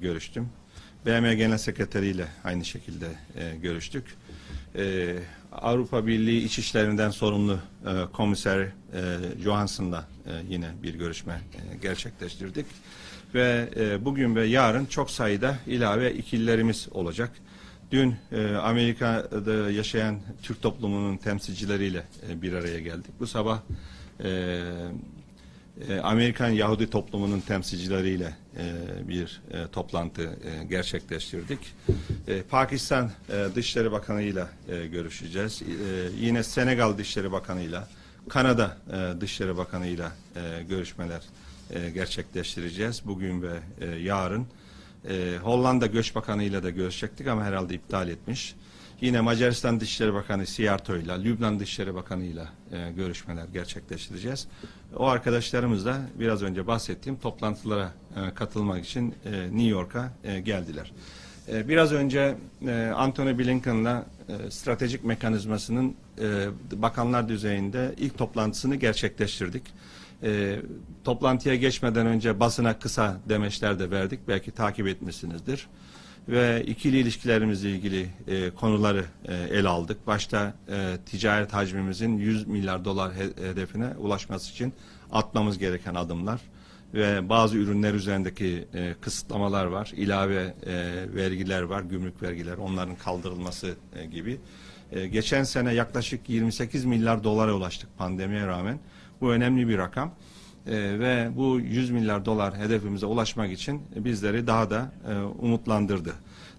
görüştüm. BM Genel Sekreteri ile aynı şekilde e, görüştük. E, Avrupa Birliği İç İşlerinden sorumlu e, komiser e, Johansson'la e, yine bir görüşme e, gerçekleştirdik. Ve e, bugün ve yarın çok sayıda ilave ikililerimiz olacak. Dün e, Amerika'da yaşayan Türk toplumunun temsilcileriyle e, bir araya geldik. Bu sabah e, e, Amerikan Yahudi toplumunun temsilcileriyle bir e, toplantı e, gerçekleştirdik. E, Pakistan e, Dışişleri Bakanı'yla e, görüşeceğiz. E, yine Senegal Dışişleri Bakanı'yla, Kanada e, Dışişleri Bakanı'yla e, görüşmeler e, gerçekleştireceğiz bugün ve e, yarın. E, Hollanda Göç Bakanı'yla da görüşecektik ama herhalde iptal etmiş. Yine Macaristan Dışişleri Bakanı Siyarto'yla, Lübnan Dışişleri Bakanı'yla e, görüşmeler gerçekleştireceğiz. O arkadaşlarımız da biraz önce bahsettiğim toplantılara e, katılmak için e, New York'a e, geldiler. E, biraz önce e, Anthony Blinken'la e, stratejik mekanizmasının e, bakanlar düzeyinde ilk toplantısını gerçekleştirdik. E, toplantıya geçmeden önce basına kısa demeçler de verdik. Belki takip etmişsinizdir ve ikili ilişkilerimizle ilgili e, konuları e, ele aldık. Başta e, ticaret hacmimizin 100 milyar dolar he- hedefine ulaşması için atmamız gereken adımlar ve bazı ürünler üzerindeki e, kısıtlamalar var, ilave e, vergiler var, gümrük vergiler, onların kaldırılması e, gibi. E, geçen sene yaklaşık 28 milyar dolara ulaştık pandemiye rağmen. Bu önemli bir rakam. Ee, ve bu 100 milyar dolar hedefimize ulaşmak için bizleri daha da e, umutlandırdı.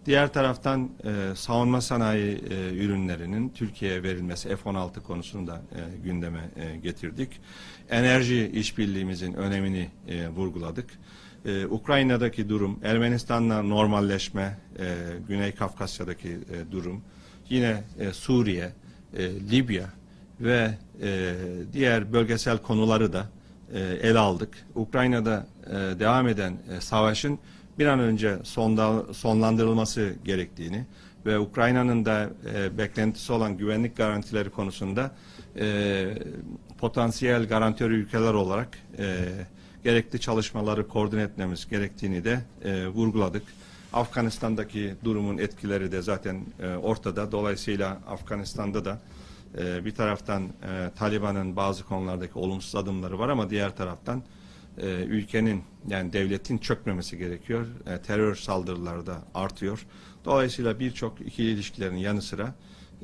Diğer taraftan e, savunma sanayi e, ürünlerinin Türkiye'ye verilmesi F-16 konusunu da gündeme getirdik. Enerji işbirliğimizin önemini vurguladık. E, Ukrayna'daki durum, Ermenistan'la normalleşme, e, Güney Kafkasya'daki e, durum, yine e, Suriye, e, Libya ve e, diğer bölgesel konuları da ele aldık. Ukrayna'da e, devam eden e, savaşın bir an önce sonda, sonlandırılması gerektiğini ve Ukrayna'nın da e, beklentisi olan güvenlik garantileri konusunda e, potansiyel garantör ülkeler olarak e, gerekli çalışmaları koordine etmemiz gerektiğini de e, vurguladık. Afganistan'daki durumun etkileri de zaten e, ortada. Dolayısıyla Afganistan'da da e, bir taraftan e, Taliban'ın bazı konulardaki olumsuz adımları var ama diğer taraftan e, ülkenin yani devletin çökmemesi gerekiyor. E, terör saldırıları da artıyor. Dolayısıyla birçok ikili ilişkilerin yanı sıra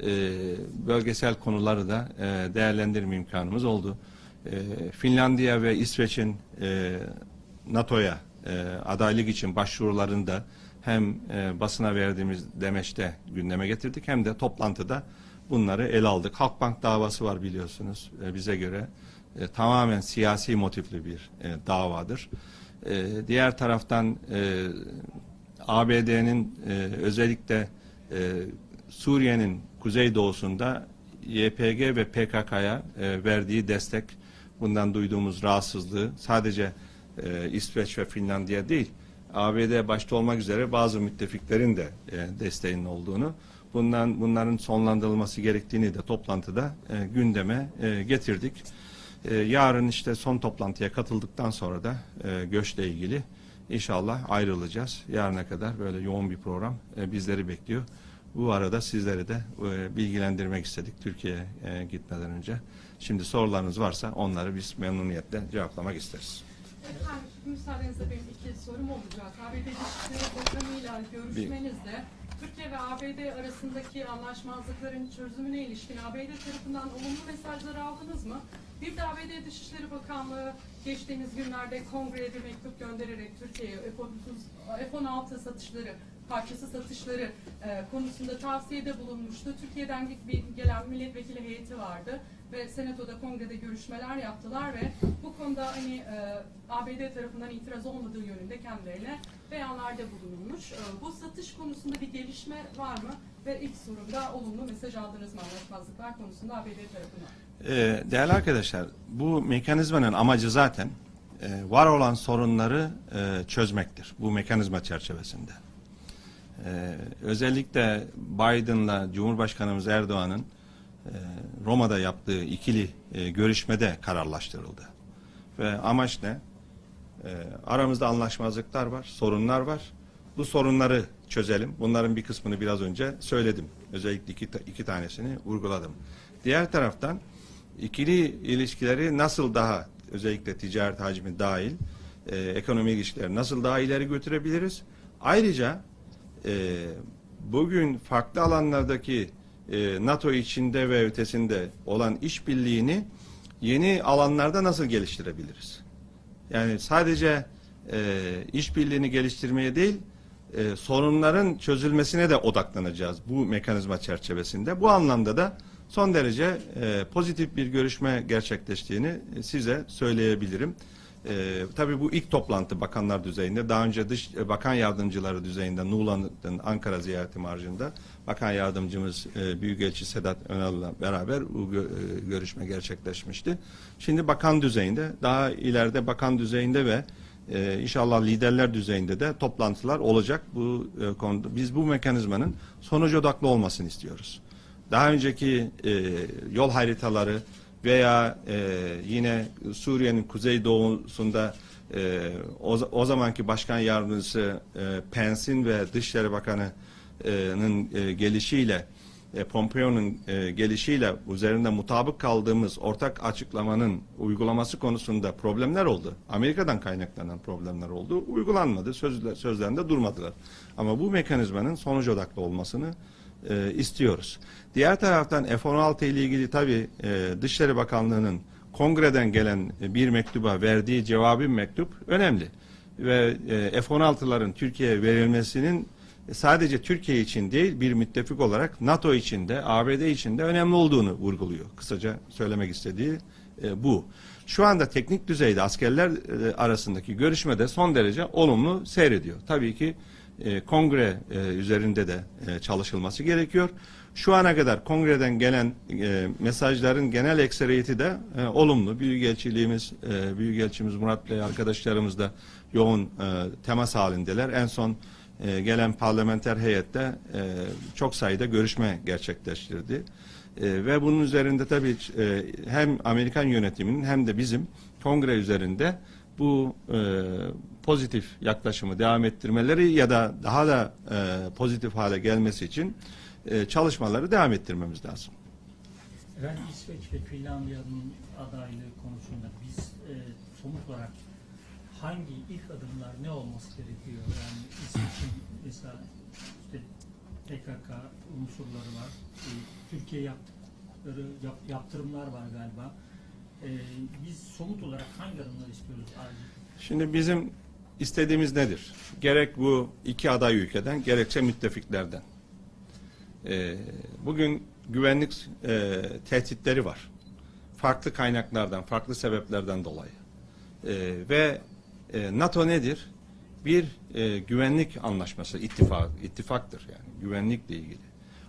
e, bölgesel konuları da e, değerlendirme imkanımız oldu. E, Finlandiya ve İsveç'in e, NATO'ya e, adaylık için başvurularını da hem e, basına verdiğimiz demeçte gündeme getirdik hem de toplantıda bunları ele aldık. Halkbank davası var biliyorsunuz e, bize göre e, tamamen siyasi motifli bir e, davadır. E, diğer taraftan e, ABD'nin e, özellikle e, Suriye'nin kuzeydoğusunda YPG ve PKK'ya e, verdiği destek, bundan duyduğumuz rahatsızlığı sadece e, İsveç ve Finlandiya değil, ABD başta olmak üzere bazı müttefiklerin de e, desteğinin olduğunu, bundan bunların sonlandırılması gerektiğini de toplantıda e, gündeme e, getirdik. E, yarın işte son toplantıya katıldıktan sonra da e, göçle ilgili inşallah ayrılacağız. Yarına kadar böyle yoğun bir program e, bizleri bekliyor. Bu arada sizleri de e, bilgilendirmek istedik Türkiye'ye e, gitmeden önce. Şimdi sorularınız varsa onları biz memnuniyetle cevaplamak isteriz. Efendim, müsaadenizle benim iki sorum olacak. ABD Dışişleri Bakanı'yla görüşmenizde Türkiye ve ABD arasındaki anlaşmazlıkların çözümüne ilişkin ABD tarafından olumlu mesajlar aldınız mı? Bir de ABD Dışişleri Bakanlığı geçtiğimiz günlerde kongreye bir mektup göndererek Türkiye'ye F-30 F-16 satışları, parçası satışları e, konusunda tavsiyede bulunmuştu. Türkiye'den gelen milletvekili heyeti vardı ve Senato'da kongrede görüşmeler yaptılar ve bu konuda hani e, ABD tarafından itiraz olmadığı yönünde kendilerine beyanlarda bulunulmuş. E, bu satış konusunda bir gelişme var mı? Ve ilk sorumda olumlu mesaj aldınız mı anlaşmazlıklar konusunda ABD tarafından? Ee, değerli arkadaşlar, bu mekanizmanın amacı zaten e, var olan sorunları e, çözmektir. Bu mekanizma çerçevesinde. Ee, özellikle Biden'la Cumhurbaşkanımız Erdoğan'ın e, Roma'da yaptığı ikili e, görüşmede kararlaştırıldı. Ve amaç ne? E, aramızda anlaşmazlıklar var, sorunlar var. bu sorunları çözelim. Bunların bir kısmını biraz önce söyledim. Özellikle iki, iki tanesini vurguladım. Diğer taraftan ikili ilişkileri nasıl daha özellikle ticaret hacmi dahil e, ekonomi ilişkileri nasıl daha ileri götürebiliriz? Ayrıca e, bugün farklı alanlardaki e, NATO içinde ve ötesinde olan işbirliğini yeni alanlarda nasıl geliştirebiliriz? Yani sadece e, işbirliğini geliştirmeye değil, e, sorunların çözülmesine de odaklanacağız bu mekanizma çerçevesinde. Bu anlamda da son derece e, pozitif bir görüşme gerçekleştiğini size söyleyebilirim. E, tabii bu ilk toplantı bakanlar düzeyinde. Daha önce dış e, bakan yardımcıları düzeyinde Nuğlan'ın Ankara ziyareti marjında bakan yardımcımız e, Büyükelçi Sedat Önal'la beraber bu gö- e, görüşme gerçekleşmişti. Şimdi bakan düzeyinde, daha ileride bakan düzeyinde ve e, inşallah liderler düzeyinde de toplantılar olacak. Bu e, konuda biz bu mekanizmanın sonuç odaklı olmasını istiyoruz. Daha önceki e, yol haritaları veya e, yine Suriye'nin kuzeydoğusunda e, o, o zamanki başkan yardımcısı e, Pence'in ve Dışişleri Bakanı'nın e, gelişiyle e, Pompeo'nun e, gelişiyle üzerinde mutabık kaldığımız ortak açıklamanın uygulaması konusunda problemler oldu. Amerika'dan kaynaklanan problemler oldu. Uygulanmadı. Sözler, sözlerinde durmadılar. Ama bu mekanizmanın sonuç odaklı olmasını e, istiyoruz. Diğer taraftan F-16 ile ilgili tabii e, Dışişleri Bakanlığı'nın kongreden gelen e, bir mektuba verdiği cevabı mektup önemli. Ve e, F-16'ların Türkiye'ye verilmesinin sadece Türkiye için değil bir müttefik olarak NATO için de ABD için de önemli olduğunu vurguluyor. Kısaca söylemek istediği e, bu. Şu anda teknik düzeyde askerler e, arasındaki görüşmede son derece olumlu seyrediyor. Tabii ki e, kongre e, üzerinde de e, çalışılması gerekiyor. Şu ana kadar kongreden gelen mesajların genel ekseriyeti de olumlu. Büyükelçiliğimiz, e, Büyükelçimiz Murat Bey arkadaşlarımız da yoğun temas halindeler. En son gelen parlamenter heyette çok sayıda görüşme gerçekleştirdi. Ve bunun üzerinde tabii hem Amerikan yönetiminin hem de bizim kongre üzerinde bu e, pozitif yaklaşımı devam ettirmeleri ya da daha da e, pozitif hale gelmesi için e, çalışmaları devam ettirmemiz lazım. Efendim İsveç ve Finlandiya'nın adaylığı konusunda biz e, somut olarak hangi ilk adımlar ne olması gerekiyor? Yani İsveç'in mesela işte PKK unsurları var. E, Türkiye yaptıkları yap- yaptırımlar var galiba. E, biz somut olarak hangi adımlar istiyoruz acil? Şimdi bizim istediğimiz nedir? Gerek bu iki aday ülkeden gerekse müttefiklerden. Ee, bugün güvenlik e, tehditleri var. Farklı kaynaklardan, farklı sebeplerden dolayı. Ee, ve e, NATO nedir? Bir e, güvenlik anlaşması, ittifak, ittifaktır yani güvenlikle ilgili.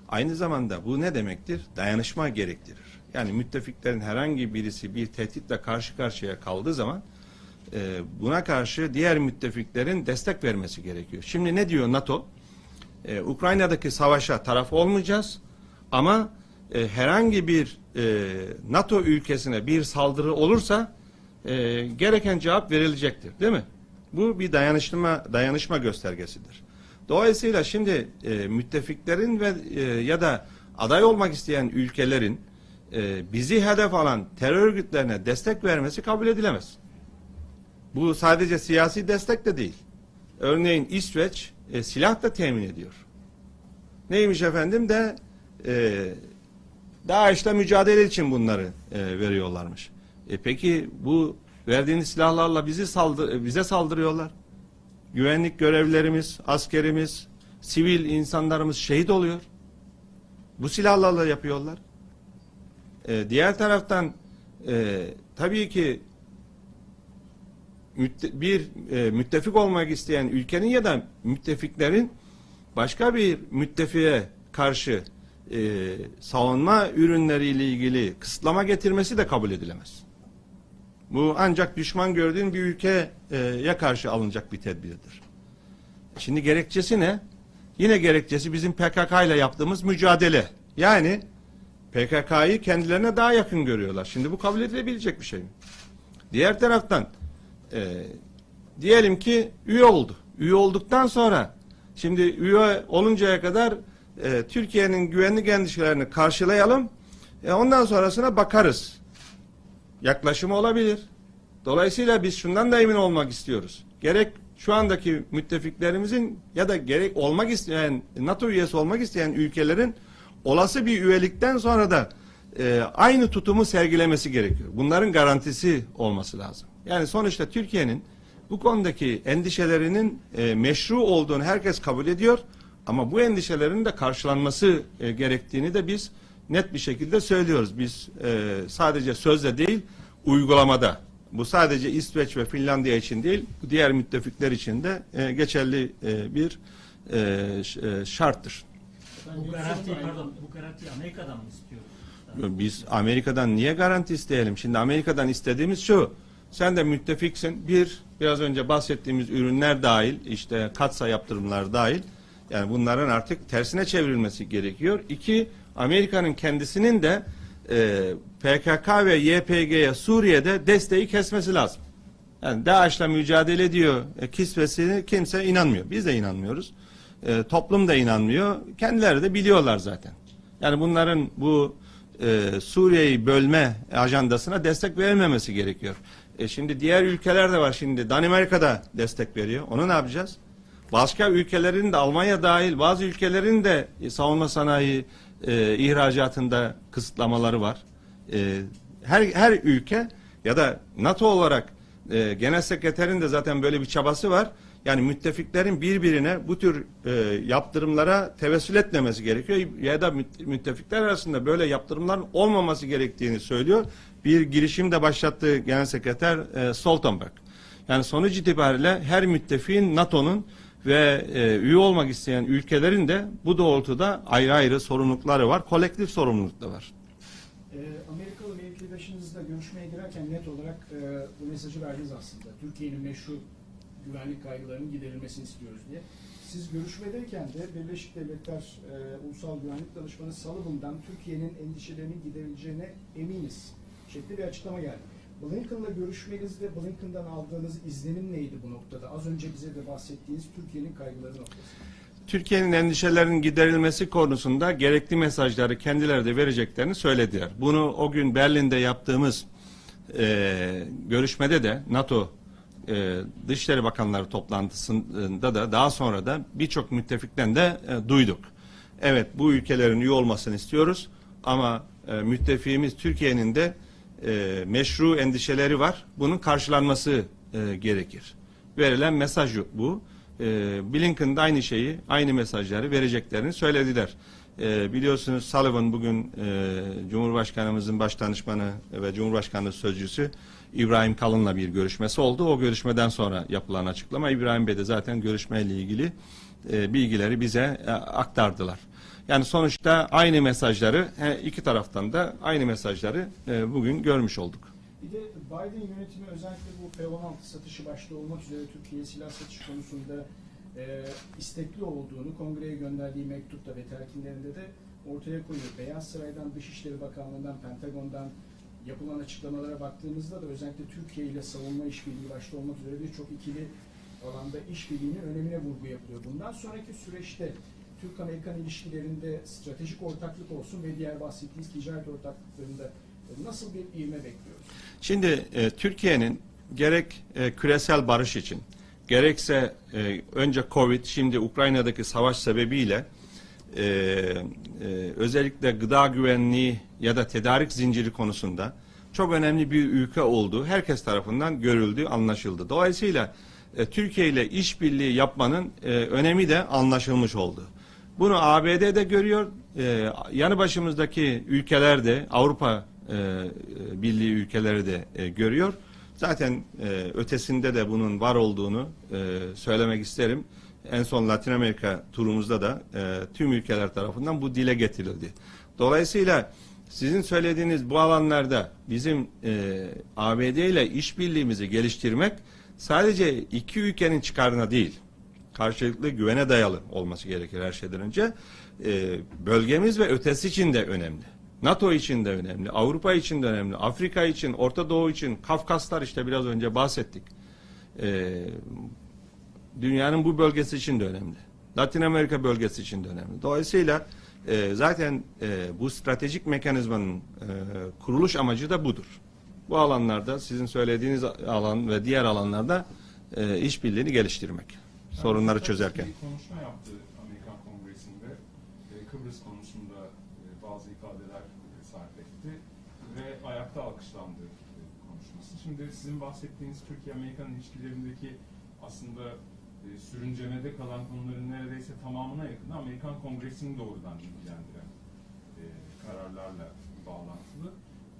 Aynı zamanda bu ne demektir? Dayanışma gerektirir. Yani müttefiklerin herhangi birisi bir tehditle karşı karşıya kaldığı zaman e, buna karşı diğer müttefiklerin destek vermesi gerekiyor. Şimdi ne diyor NATO? E, Ukrayna'daki savaşa taraf olmayacağız ama e, herhangi bir e, NATO ülkesine bir saldırı olursa e, gereken cevap verilecektir, değil mi? Bu bir dayanışma dayanışma göstergesidir. Dolayısıyla şimdi e, müttefiklerin ve e, ya da aday olmak isteyen ülkelerin e, bizi hedef alan terör örgütlerine destek vermesi kabul edilemez. Bu sadece siyasi destek de değil. Örneğin İsveç e, silah da temin ediyor. Neymiş efendim de e, DAEŞ'le mücadele için bunları e, veriyorlarmış. E, peki bu verdiğiniz silahlarla bizi saldı, e, bize saldırıyorlar. Güvenlik görevlilerimiz, askerimiz, sivil insanlarımız şehit oluyor. Bu silahlarla yapıyorlar. E, diğer taraftan e, tabii ki mütte- bir e, müttefik olmak isteyen ülkenin ya da müttefiklerin başka bir müttefiğe karşı e, savunma ürünleriyle ilgili kısıtlama getirmesi de kabul edilemez. Bu ancak düşman gördüğün bir ülkeye karşı alınacak bir tedbirdir. Şimdi gerekçesi ne? Yine gerekçesi bizim PKK ile yaptığımız mücadele. Yani PKK'yı kendilerine daha yakın görüyorlar. Şimdi bu kabul edilebilecek bir şey mi? Diğer taraftan e, diyelim ki üye oldu. Üye olduktan sonra Şimdi üye oluncaya kadar e, Türkiye'nin güvenlik endişelerini karşılayalım. E, ondan sonrasına bakarız. Yaklaşımı olabilir. Dolayısıyla biz şundan da emin olmak istiyoruz. Gerek şu andaki müttefiklerimizin ya da gerek olmak isteyen NATO üyesi olmak isteyen ülkelerin olası bir üyelikten sonra da e, aynı tutumu sergilemesi gerekiyor. Bunların garantisi olması lazım. Yani sonuçta Türkiye'nin bu konudaki endişelerinin e, meşru olduğunu herkes kabul ediyor. Ama bu endişelerin de karşılanması e, gerektiğini de biz net bir şekilde söylüyoruz. Biz e, sadece sözle değil uygulamada. Bu sadece İsveç ve Finlandiya için değil, diğer müttefikler için de e, geçerli e, bir e, e, şarttır. Bu garantiyi pardon, bu garantiyi Amerika'dan mı istiyoruz? Biz Amerika'dan niye garanti isteyelim? Şimdi Amerika'dan istediğimiz şu. Sen de müttefiksin. Bir, biraz önce bahsettiğimiz ürünler dahil, işte katsa yaptırımlar dahil. Yani bunların artık tersine çevrilmesi gerekiyor. İki, Amerika'nın kendisinin de e, PKK ve YPG'ye Suriye'de desteği kesmesi lazım. Yani DAEŞ'le mücadele ediyor e, kisvesini kimse inanmıyor. Biz de inanmıyoruz. E, toplum da inanmıyor. Kendileri de biliyorlar zaten. Yani bunların bu e, Suriye'yi bölme ajandasına destek verilmemesi gerekiyor. E, şimdi diğer ülkeler de var. Şimdi Danimarka da destek veriyor. Onu ne yapacağız? Başka ülkelerin de Almanya dahil bazı ülkelerin de savunma sanayi e, ihracatında kısıtlamaları var. E, her her ülke ya da NATO olarak e, genel sekreterin de zaten böyle bir çabası var. Yani müttefiklerin birbirine bu tür e, yaptırımlara tevessül etmemesi gerekiyor ya da müt- müttefikler arasında böyle yaptırımların olmaması gerektiğini söylüyor. Bir girişim de başlattığı genel sekreter e, Stoltenberg. Yani sonuç itibariyle her müttefiğin NATO'nun ve e, üye olmak isteyen ülkelerin de bu doğrultuda ayrı ayrı sorumlulukları var. Kolektif sorumluluk da var. Ee, Amerikalı mevkidaşınızla görüşmeye girerken net olarak e, bu mesajı verdiniz aslında. Türkiye'nin meşru güvenlik kaygılarının giderilmesini istiyoruz diye. Siz görüşmedeyken de Birleşik Devletler e, Ulusal Güvenlik Danışmanı Sullivan'dan Türkiye'nin endişelerinin giderileceğine eminiz şeklinde bir açıklama geldi. Blinken'la görüşmenizde Blinken'dan aldığınız izlenim neydi bu noktada? Az önce bize de bahsettiğiniz Türkiye'nin kaygıları noktasında. Türkiye'nin endişelerinin giderilmesi konusunda gerekli mesajları kendileri de vereceklerini söylediler. Bunu o gün Berlin'de yaptığımız e, görüşmede de NATO e, Dışişleri Bakanları toplantısında da daha sonra da birçok müttefikten de e, duyduk. Evet bu ülkelerin üye olmasını istiyoruz ama e, müttefiğimiz Türkiye'nin de e, meşru endişeleri var. Bunun karşılanması e, gerekir. Verilen mesaj bu. E, Blinken de aynı şeyi, aynı mesajları vereceklerini söylediler. E, biliyorsunuz Sullivan bugün e, Cumhurbaşkanımızın baş danışmanı ve Cumhurbaşkanlığı sözcüsü İbrahim Kalın'la bir görüşmesi oldu. O görüşmeden sonra yapılan açıklama İbrahim Bey de zaten görüşmeyle ilgili e, bilgileri bize e, aktardılar. Yani sonuçta aynı mesajları iki taraftan da aynı mesajları e, bugün görmüş olduk. Bir de Biden yönetimi özellikle bu F-16 satışı başta olmak üzere Türkiye'ye silah satış konusunda e, istekli olduğunu kongreye gönderdiği mektupta ve telkinlerinde de ortaya koyuyor. Beyaz Saray'dan, Dışişleri Bakanlığı'ndan, Pentagon'dan yapılan açıklamalara baktığımızda da özellikle Türkiye ile savunma işbirliği başta olmak üzere birçok ikili alanda işbirliğinin önemine vurgu yapılıyor. Bundan sonraki süreçte Türk-Amerikan ilişkilerinde stratejik ortaklık olsun ve diğer bahsettiğiniz ticaret ortaklıklarında nasıl bir ivme bekliyoruz? Şimdi e, Türkiye'nin gerek e, küresel barış için gerekse e, önce Covid şimdi Ukrayna'daki savaş sebebiyle e, e, özellikle gıda güvenliği ya da tedarik zinciri konusunda çok önemli bir ülke olduğu herkes tarafından görüldü, anlaşıldı. Dolayısıyla e, Türkiye ile işbirliği yapmanın e, önemi de anlaşılmış oldu. Bunu ABD de görüyor, e, yanı başımızdaki ülkeler de Avrupa e, e, Birliği ülkeleri de e, görüyor. Zaten e, ötesinde de bunun var olduğunu e, söylemek isterim. En son Latin Amerika turumuzda da e, tüm ülkeler tarafından bu dile getirildi. Dolayısıyla sizin söylediğiniz bu alanlarda bizim e, ABD ile işbirliğimizi geliştirmek sadece iki ülkenin çıkarına değil, karşılıklı güvene dayalı olması gerekir her şeyden önce. E, bölgemiz ve ötesi için de önemli. NATO için de önemli, Avrupa için de önemli, Afrika için, Orta Doğu için, Kafkaslar işte biraz önce bahsettik. E, dünyanın bu bölgesi için de önemli. Latin Amerika bölgesi için de önemli. Dolayısıyla e, zaten e, bu stratejik mekanizmanın e, kuruluş amacı da budur. Bu alanlarda sizin söylediğiniz alan ve diğer alanlarda e, işbirliğini geliştirmek. Sorunları Yani çözerken. Bir konuşma yaptı Amerikan Kongresi'nde. E, Kıbrıs konusunda e, bazı ifadeler e, sarf etti ve ayakta alkışlandı e, konuşması. Şimdi sizin bahsettiğiniz Türkiye-Amerikan ilişkilerindeki aslında e, sürüncemede kalan konuların neredeyse tamamına yakın Amerikan Kongresi'ni doğrudan ilgilendiren e, kararlarla bağlantılı.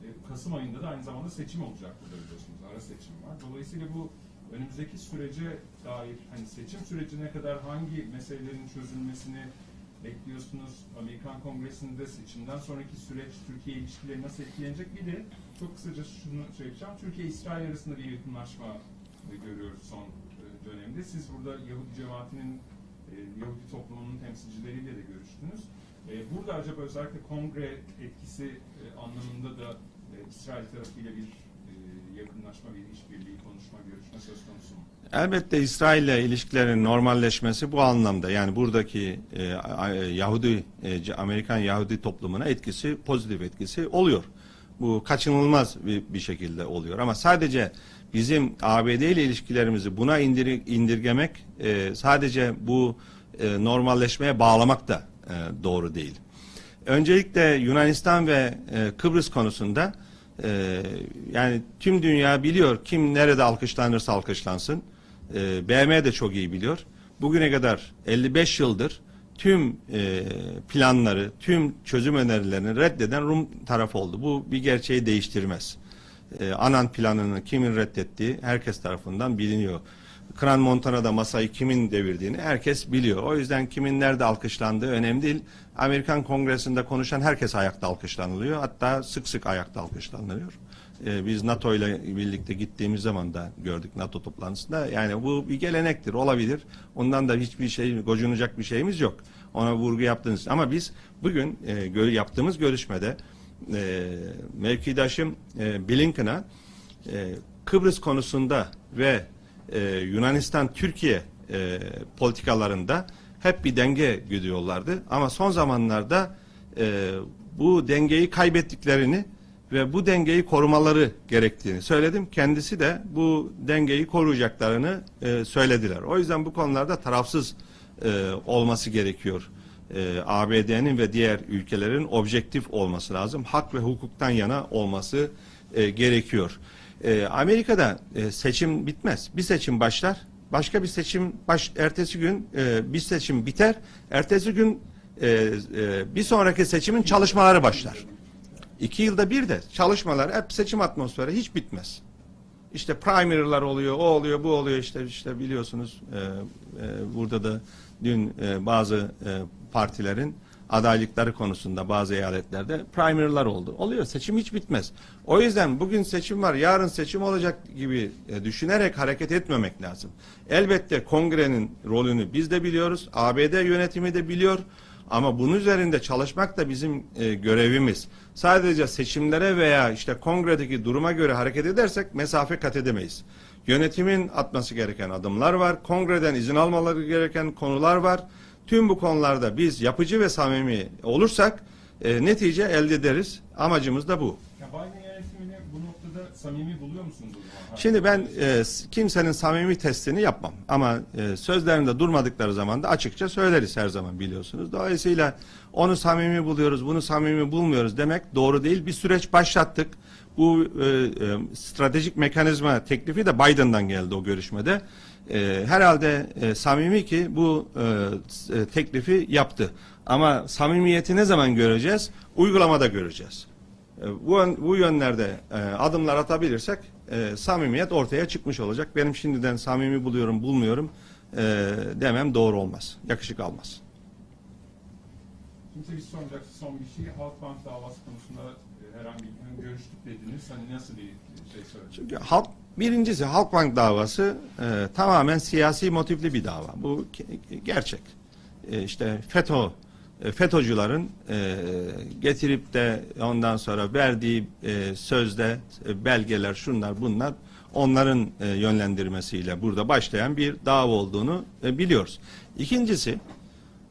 E, Kasım ayında da aynı zamanda seçim olacak burada biliyorsunuz. Ara seçim var. Dolayısıyla bu önümüzdeki sürece dair hani seçim sürecine kadar hangi meselelerin çözülmesini bekliyorsunuz? Amerikan Kongresi'nde seçimden sonraki süreç Türkiye ilişkileri nasıl etkilenecek? Bir de çok kısaca şunu söyleyeceğim. Türkiye-İsrail arasında bir yakınlaşma görüyoruz son dönemde. Siz burada Yahudi cemaatinin, e, Yahudi toplumunun temsilcileriyle de görüştünüz. E, Burada acaba özellikle kongre etkisi e, anlamında da İsrail tarafıyla bir yakınlaşma, bir işbirliği, konuşma, görüşme söz konusu mu? Elbette İsrail ile ilişkilerin normalleşmesi bu anlamda yani buradaki e, Yahudi e, Amerikan Yahudi toplumuna etkisi pozitif etkisi oluyor. Bu kaçınılmaz bir, bir şekilde oluyor ama sadece bizim ABD ile ilişkilerimizi buna indir, indirgemek e, sadece bu e, normalleşmeye bağlamak da e, doğru değil. Öncelikle Yunanistan ve e, Kıbrıs konusunda e, yani tüm dünya biliyor kim nerede alkışlanırsa alkışlansın. E, BM de çok iyi biliyor. Bugüne kadar 55 yıldır tüm e, planları, tüm çözüm önerilerini reddeden Rum tarafı oldu. Bu bir gerçeği değiştirmez. E, Anan planını kimin reddettiği herkes tarafından biliniyor. Kran Montana'da masayı kimin devirdiğini herkes biliyor. O yüzden kimin nerede alkışlandığı önemli değil. Amerikan Kongresi'nde konuşan herkes ayakta alkışlanılıyor. Hatta sık sık ayakta alkışlanılıyor. Ee, biz NATO ile birlikte gittiğimiz zaman da gördük NATO toplantısında. Yani bu bir gelenektir, olabilir. Ondan da hiçbir şey, gocunacak bir şeyimiz yok. Ona vurgu yaptınız. Ama biz bugün e, gö- yaptığımız görüşmede e, mevkidaşım e, Blinken'a e, Kıbrıs konusunda ve e, Yunanistan-Türkiye e, politikalarında hep bir denge güdüyorlardı. Ama son zamanlarda e, bu dengeyi kaybettiklerini ve bu dengeyi korumaları gerektiğini söyledim. Kendisi de bu dengeyi koruyacaklarını e, söylediler. O yüzden bu konularda tarafsız e, olması gerekiyor. E, ABD'nin ve diğer ülkelerin objektif olması lazım. Hak ve hukuktan yana olması e, gerekiyor. E, Amerika'da e, seçim bitmez. Bir seçim başlar, başka bir seçim baş, ertesi gün e, bir seçim biter, ertesi gün e, e, bir sonraki seçimin çalışmaları başlar. İki yılda bir de çalışmalar hep seçim atmosferi hiç bitmez. İşte primary'lar oluyor, o oluyor, bu oluyor işte işte biliyorsunuz e, e, burada da dün e, bazı e, partilerin adaylıkları konusunda bazı eyaletlerde primary'lar oldu. Oluyor. Seçim hiç bitmez. O yüzden bugün seçim var, yarın seçim olacak gibi e, düşünerek hareket etmemek lazım. Elbette kongrenin rolünü biz de biliyoruz. ABD yönetimi de biliyor. Ama bunun üzerinde çalışmak da bizim e, görevimiz. Sadece seçimlere veya işte kongredeki duruma göre hareket edersek mesafe kat edemeyiz. Yönetimin atması gereken adımlar var. Kongreden izin almaları gereken konular var. Tüm bu konularda biz yapıcı ve samimi olursak e, netice elde ederiz. Amacımız da bu. Ya Biden yönetimini bu noktada samimi buluyor musunuz o zaman? Şimdi ben e, kimsenin samimi testini yapmam. Ama e, sözlerinde durmadıkları zaman da açıkça söyleriz her zaman biliyorsunuz. Dolayısıyla onu samimi buluyoruz, bunu samimi bulmuyoruz demek doğru değil. Bir süreç başlattık. Bu e, e, stratejik mekanizma teklifi de Biden'dan geldi o görüşmede. E, herhalde e, samimi ki bu e, e, teklifi yaptı. Ama samimiyeti ne zaman göreceğiz? Uygulamada göreceğiz. E, Bu, bu yönlerde e, adımlar atabilirsek e, samimiyet ortaya çıkmış olacak. Benim şimdiden samimi buluyorum, bulmuyorum e, demem doğru olmaz. Yakışık almaz. Şimdi tabii soracak son bir şey. Halkbank davası konusunda herhangi bir görüştük dediniz. Hani nasıl bir şey söyleyeceksiniz? Çünkü halk birincisi Halkbank davası e, tamamen siyasi motifli bir dava. Bu gerçek. E, işte FETÖ FETÖ'cülerin e, getirip de ondan sonra verdiği e, sözde e, belgeler şunlar bunlar onların e, yönlendirmesiyle burada başlayan bir dava olduğunu e, biliyoruz. İkincisi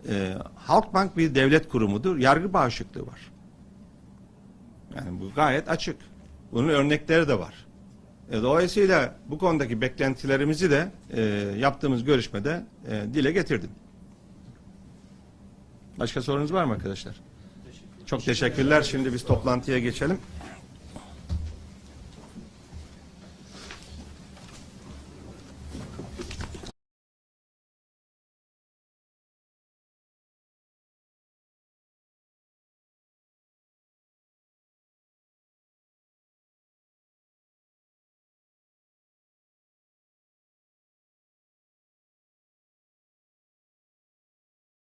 e, Halkbank bir devlet kurumudur. Yargı bağışıklığı var. Yani bu gayet açık. Bunun örnekleri de var. E, dolayısıyla bu konudaki beklentilerimizi de e, yaptığımız görüşmede e, dile getirdim. Başka sorunuz var mı arkadaşlar? Çok teşekkürler. Şimdi biz toplantıya geçelim.